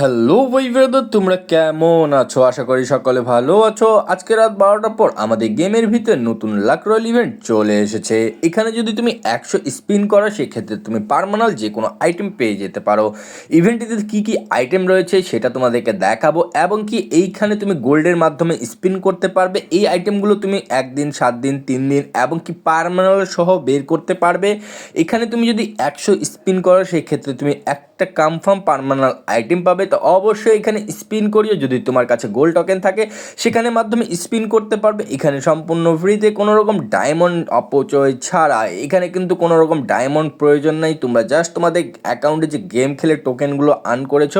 Hello ভাই brother, তোমরা কেমন আছো? আশা করি সকলে ভালো আছো। আজকে রাত বারোটার পর আমাদের গেমের ভিতরে নতুন লাক ইভেন্ট চলে এসেছে। এখানে যদি তুমি একশো স্পিন করো, সেক্ষেত্রে তুমি পারমানাল যে কোনো আইটেম পেয়ে যেতে পারো। ইভেন্টটিতে কী কী আইটেম রয়েছে সেটা তোমাদেরকে দেখাবো এবং কি এইখানে তুমি গোল্ডের মাধ্যমে স্পিন করতে পারবে। এই আইটেমগুলো তুমি একদিন, সাত দিন, তিন দিন এবং কি পারমানাল সহ বের করতে পারবে। এখানে তুমি যদি একশো স্পিন করো, সেক্ষেত্রে তুমি একটা কনফার্ম পারমানাল আইটেম পাবে, তো অবশ্যই এখানে স্পিন করিও। যদি তোমার কাছে গোল্ড টোকেন থাকে, সেখানে মাধ্যমে স্পিন করতে পারবে। এখানে সম্পূর্ণ ফ্রিতে কোনো রকম ডায়মন্ড অপচয় ছাড়া, এখানে কিন্তু কোনো রকম ডায়মন্ড প্রয়োজন নাই। তোমরা জাস্ট তোমাদের অ্যাকাউন্টে যে গেম খেলে টোকেনগুলো আর্ন করেছ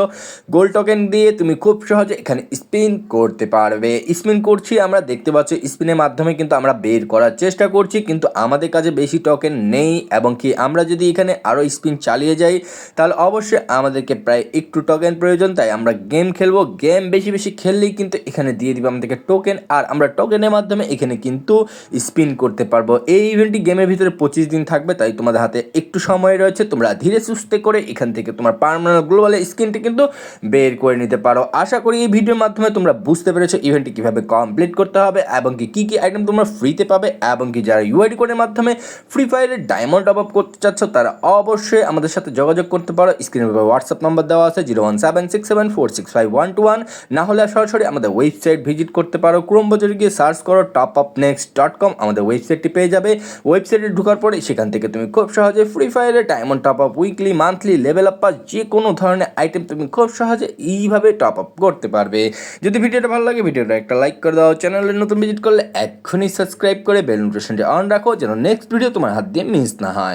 গোল্ড টোকেন দিয়ে তুমি খুব সহজে এখানে স্পিন করতে পারবে। স্পিন করছি আমরা, দেখতে পাচ্ছি স্পিনের মাধ্যমে কিন্তু আমরা বের করার চেষ্টা করছি, কিন্তু আমাদের কাছে বেশি টোকেন নেই, এবং কি আমরা যদি এখানে আরও স্পিন চালিয়ে যাই, তাহলে অবশ্যই আমাদেরকে প্রায় একটু টোকেন প্রয়োজন, তাই আমরা গেম খেলব। গেম বেশি বেশি খেললেই কিন্তু এখানে দিয়ে দিবে আমাদেরকে টোকেন আর আমরা টোকেনের মাধ্যমে এখানে কিন্তু স্পিন করতে পারব। এই ইভেন্টটি গেমের ভিতরে পঁচিশ দিন থাকবে, তাই তোমাদের হাতে একটু সময় রয়েছে। তোমরা ধীরে সুস্থে করে এখান থেকে তোমার পারমানেন্ট গ্লোবাল স্ক্রিনটি কিন্তু বের করে নিতে পারো। আশা করি এই ভিডিওর মাধ্যমে তোমরা বুঝতে পেরেছ ইভেন্টটি কীভাবে কমপ্লিট করতে হবে, এবং কি, কী কী আইটেম তোমরা ফ্রিতে পাবে, এবং কি যারা ইউআইডি কোডের মাধ্যমে ফ্রি ফায়ারের ডায়মন্ড টপ আপ করতে চাচ্ছ, তারা অবশ্যই আমাদের সাথে যোগাযোগ করতে পারো। স্ক্রিনে হোয়াটসঅ্যাপ নাম্বার দেওয়া আছে zero one seven six seven four six five one two one না হলে সরাসরি আমাদের ওয়েবসাইট ভিজিট করতে পারো। ক্রোম বাজারে গিয়ে সার্চ করো top up next dot com আমাদের ওয়েবসাইটটি পেয়ে যাবে। ওয়েবসাইটে ঢোকার পরে সেখান থেকে তুমি খুব সহজে free ফায়ারে diamond top up weekly monthly level up বা যে কোনো ধরনের আইটেম তুমি খুব সহজে এইভাবে টপ আপ করতে পারবে। যদি ভিডিওটা ভালো লাগে, ভিডিওটা একটা লাইক করে দাও। চ্যানেলে নতুন ভিজিট করলে এক্ষুনি সাবস্ক্রাইব করে বেল নোটিফিকেশনটি অন রাখো, যেন নেক্সট ভিডিও তোমার হাত দিয়ে মিস না হয়।